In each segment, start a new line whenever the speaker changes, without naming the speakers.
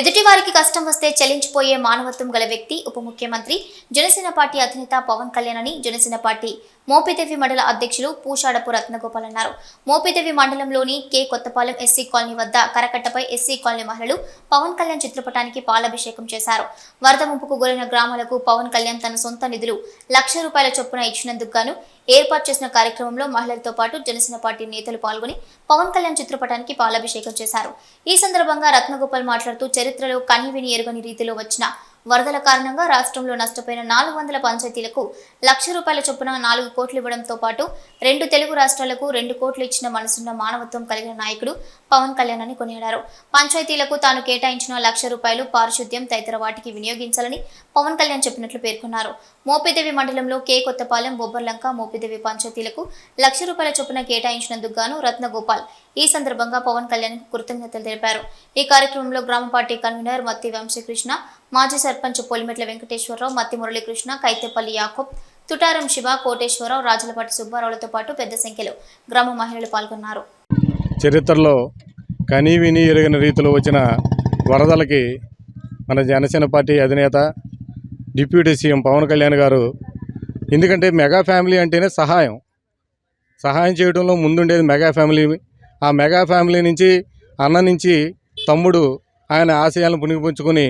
ఎదుటివారికి కష్టం వస్తే చెల్లించిపోయే మానవత్వం గల వ్యక్తి ఉప ముఖ్యమంత్రి జనసేన పార్టీ అధినేత పవన్ కళ్యాణ్ అని జనసేన పార్టీ మోపిదేవి మండల అధ్యక్షులు పూషాడపు రత్నగోపాల్ అన్నారు. మోపిదేవి మండలంలోని కె. కొత్తపాలెం ఎస్సీ కాలనీ వద్ద కరకట్టపై ఎస్సీ కాలనీ మహిళలు పవన్ కళ్యాణ్ చిత్రపటానికి పాలాభిషేకం చేశారు. వరద ముంపుకు గురైన గ్రామాలకు పవన్ కళ్యాణ్ తన సొంత నిధులు లక్ష రూపాయల చొప్పున ఇచ్చినందుకు గాను ఏర్పాటు చేసిన కార్యక్రమంలో మహిళలతో పాటు జనసేన పార్టీ నేతలు పాల్గొని పవన్ కళ్యాణ్ చిత్రపటానికి పాలాభిషేకం చేశారు. ఈ సందర్భంగా రత్నగోపాల్ మాట్లాడుతూ చరిత్రలో కనివిని ఎరుగని రీతిలో వచ్చిన వరదల కారణంగా రాష్ట్రంలో నష్టపోయిన నాలుగు వందల పంచాయతీలకు లక్ష రూపాయల చొప్పున నాలుగు కోట్లు ఇవ్వడంతో పాటు రెండు తెలుగు రాష్ట్రాలకు రెండు కోట్లు ఇచ్చిన మనసున్న మానవత్వం కలిగిన నాయకుడు పవన్ కళ్యాణ్ అని కొనియాడారు. పంచాయతీలకు తాను కేటాయించిన లక్ష రూపాయలు పారిశుద్ధ్యం తదితర వాటికి వినియోగించాలని పవన్ కళ్యాణ్ చెప్పినట్లు పేర్కొన్నారు. మోపిదేవి మండలంలో కే. కొత్తపాలెం బొబ్బర్లంక మోపిదేవి పంచాయతీలకు లక్ష రూపాయల చొప్పున కేటాయించినందుకు గాను రత్నగోపాల్ ఈ సందర్భంగా పవన్ కళ్యాణ్ కృతజ్ఞతలు తెలిపారు. ఈ కార్యక్రమంలో గ్రామ పార్టీ కన్వీనర్ మత్తి వంశీకృష్ణ మాజీ సర్పంచ్ పొలిమెట్ల వెంకటేశ్వరరావు మత్తి మురళీకృష్ణ కైతేపల్లి యాకూబ్ తుటారం శివ కోటేశ్వరరావు రాజులపాటి సుబ్బారావులతో పాటు పెద్ద సంఖ్యలో గ్రామ మహిళలు పాల్గొన్నారు.
చరిత్రలో కనీ విని ఎరిగిన రీతిలో వచ్చిన వరదలకి మన జనసేన పార్టీ అధినేత డిప్యూటీ సీఎం పవన్ కళ్యాణ్ గారు ఎందుకంటే మెగా ఫ్యామిలీ అంటేనే సహాయం. సహాయం చేయడంలో ముందుండేది మెగా ఫ్యామిలీ. ఆ మెగా ఫ్యామిలీ నుంచి అన్న నుంచి తమ్ముడు ఆయన ఆశయాలను పుణిగిపుచ్చుకొని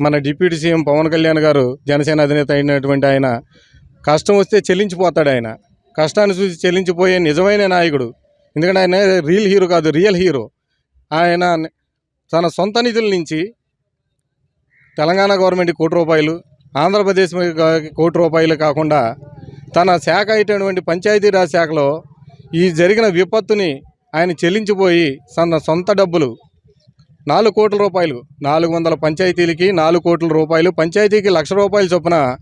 మన డిప్యూటీ సీఎం పవన్ కళ్యాణ్ గారు జనసేన అధినేత అయినటువంటి ఆయన కష్టం వస్తే చెల్లించిపోతాడు ఆయన. కష్టాన్ని చూసి చెల్లించిపోయే నిజమైన నాయకుడు. ఎందుకంటే ఆయన రియల్ హీరో కాదు రియల్ హీరో ఆయన తన సొంత నిధుల నుంచి తెలంగాణ గవర్నమెంట్ కోటి రూపాయలు ఆంధ్రప్రదేశ్ కోటి రూపాయలు కాకుండా తన శాఖ అయినటువంటి పంచాయతీరాజ్ శాఖలో ఈ జరిగిన విపత్తుని ఆయన చెల్లించిపోయి తన సొంత డబ్బులు నాలుగు కోట్ల రూపాయలు. నాలుగు వందల పంచాయతీలకి నాలుగు కోట్ల రూపాయలు. పంచాయతీకి లక్ష రూపాయల చొప్పున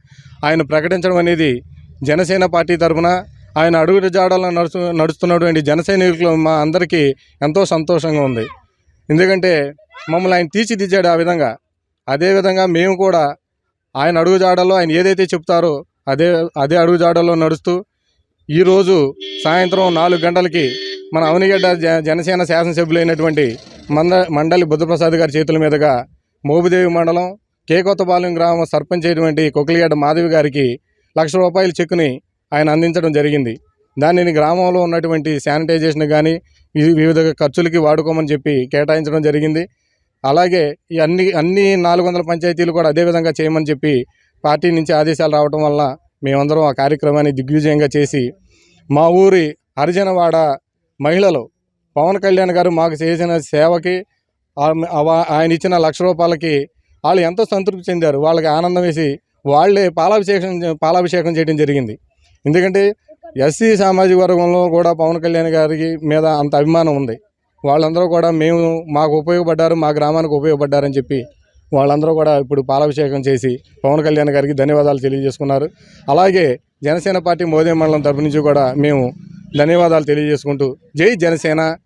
ఆయన ప్రకటించడం అనేది జనసేన పార్టీ తరఫున ఆయన అడుగు జాడలో నడుస్తు నడుస్తున్నటువంటి జనసైనికులు మా అందరికీ ఎంతో సంతోషంగా ఉంది. ఎందుకంటే మమ్మల్ని ఆయన తీర్చిదిద్దాడు ఆ విధంగా. అదేవిధంగా మేము కూడా ఆయన అడుగు జాడలో ఆయన ఏదైతే చెప్తారో అదే అదే అడుగు జాడలో నడుస్తూ ఈరోజు సాయంత్రం నాలుగు గంటలకి మన అవనిగడ్డ జ జనసేన శాసనసభ్యులైనటువంటి మంద మండలి బుద్ధప్రసాద్ గారి చేతుల మీదుగా మోబిదేవి మండలం కేకొత్తపాలెం గ్రామ సర్పంచ్ అయినటువంటి కొకిలిగడ్డ మాధవి గారికి లక్ష రూపాయల చెక్కుని ఆయన అందించడం జరిగింది. దానిని గ్రామంలో ఉన్నటువంటి శానిటైజేషన్ కానీ వివిధ ఖర్చులకి వాడుకోమని చెప్పి కేటాయించడం జరిగింది. అలాగే ఈ అన్ని అన్ని నాలుగు వందల పంచాయతీలు కూడా అదే విధంగా చేయమని చెప్పి పార్టీ నుంచి ఆదేశాలు రావటం వల్ల మేమందరం ఆ కార్యక్రమాన్ని దిగ్విజయంగా చేసి మా ఊరి హరిజనవాడ మహిళలు పవన్ కళ్యాణ్ గారు మాకు చేసిన సేవకి ఆయన ఇచ్చిన లక్ష రూపాయలకి వాళ్ళు ఎంతో సంతృప్తి చెందారు. వాళ్ళకి ఆనందం వేసి వాళ్ళే పాలాభిషేకం పాలాభిషేకం చేయడం జరిగింది. ఎందుకంటే ఎస్సీ సామాజిక వర్గంలో కూడా పవన్ కళ్యాణ్ గారికి మీద అంత అభిమానం ఉంది. వాళ్ళందరూ కూడా మేము మాకు ఉపయోగపడ్డారు మా గ్రామానికి ఉపయోగపడ్డారని చెప్పి వాళ్ళందరూ కూడా ఇప్పుడు పాలాభిషేకం చేసి పవన్ కళ్యాణ్ గారికి ధన్యవాదాలు తెలియజేసుకున్నారు. అలాగే జనసేన పార్టీ మోదీ మండలం తరపు నుంచి కూడా మేము ధన్యవాదాలు తెలియజేసుకుంటూ జై జనసేన.